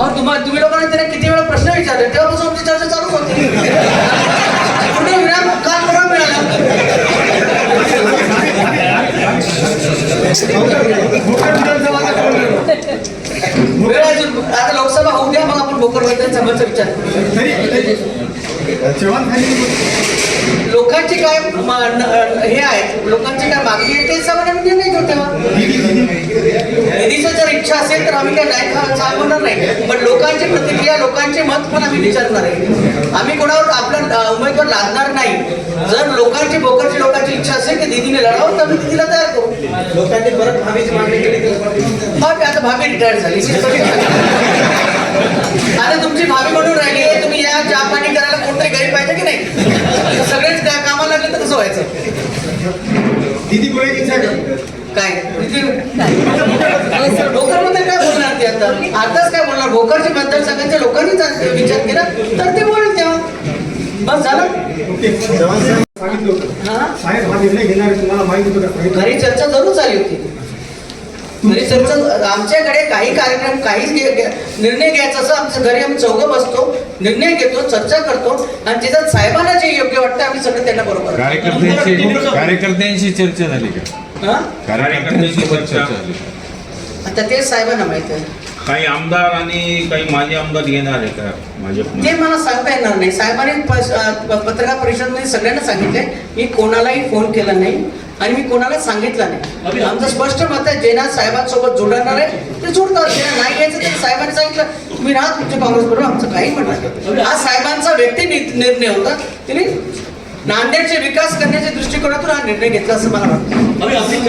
अहो तुम्हाला तुम्ही लोकांना त्याला किती वेळा प्रश्न विचारले? तेव्हापासून आमची चर्चा चालू होती. कुठे विराम? काल परवा मिळाला. आता लोकसभा होऊ द्या मग आपण भोकर समजचा विचार. लोकांची काय हे आहे लोकांची काय मागणी आहे? ते सगळं तर आम्ही काय नाही सांगणार नाही. पण लोकांची प्रतिक्रिया लोकांचे मत पण आम्ही विचारणार आहे. आम्ही कोणावर आपला उमेदवार लादणार नाही. जर लोकांची भोकरची लोकांची इच्छा असेल की दिदीने लढावं तर आम्ही दिदीला तयार करू. लोकांनी परत भावीची मागणी केली भाभी आता भाभी रिटायर झाली. आता तुमची भाभी म्हणून राहिली आहे तुम्ही या चहा पाणी करायला कोणतरी घरी पाहिजे की नाही? सगळेच का- कामाला लागले तर कसं व्हायचं? दिदी इच्छा आहे काय भोकरमध्ये काय बोलणार ते आता आताच बोलणार भोकरच्या मतदारसंघाच्या लोकांनी विचार केला तर ते बोलेल तेव्हा बस झालं. का जवान साहेब सांगितलं होतं हा? साहेब हा निर्णय घेणार आहे तुम्हाला माहीत होतं का सांगितलं घरी चर्चा जरूर झाली होती. घरी चर्चा आमच्याकडे काही कार्यक्रम काही निर्णय घ्यायचा असं आमच्या घरी आम्ही चौघं बसतो निर्णय घेतो चर्चा करतो आणि त्याच्यात साहेबांना जे योग्य वाटतं आम्ही सगळं त्यांना बरोबर कार्यकर्त्यांशी कार्यकर्त्यांशी चर्चा झाली का? हा? कार्यकर्त्यांशी चर्चा झाली. आता ते साहेबांना माहिती आहे. काही आमदार आणि काही माजी आमदार येणार आहे का ते मला सांगता येणार नाही. साहेबांनी पत्रकार परिषदमध्ये सगळ्यांना सांगितले मी कोणालाही फोन केला नाही आणि मी कोणाला सांगितलं नाही. आमचं स्पष्ट मत आहे जेना साहेबांसोबत जोडणार आहे ते जोडतात. जेना नाही यायचं तर साहेबांनी सांगितलं तुम्ही राहा तुमच्या काँग्रेस बरोबर आमचं काही म्हणणार हा साहेबांचा व्यक्ती निर्णय होता. तिने नांदेडचे विकास करण्याच्या दृष्टिकोनातून हा निर्णय घेतला असं मला वाटतं.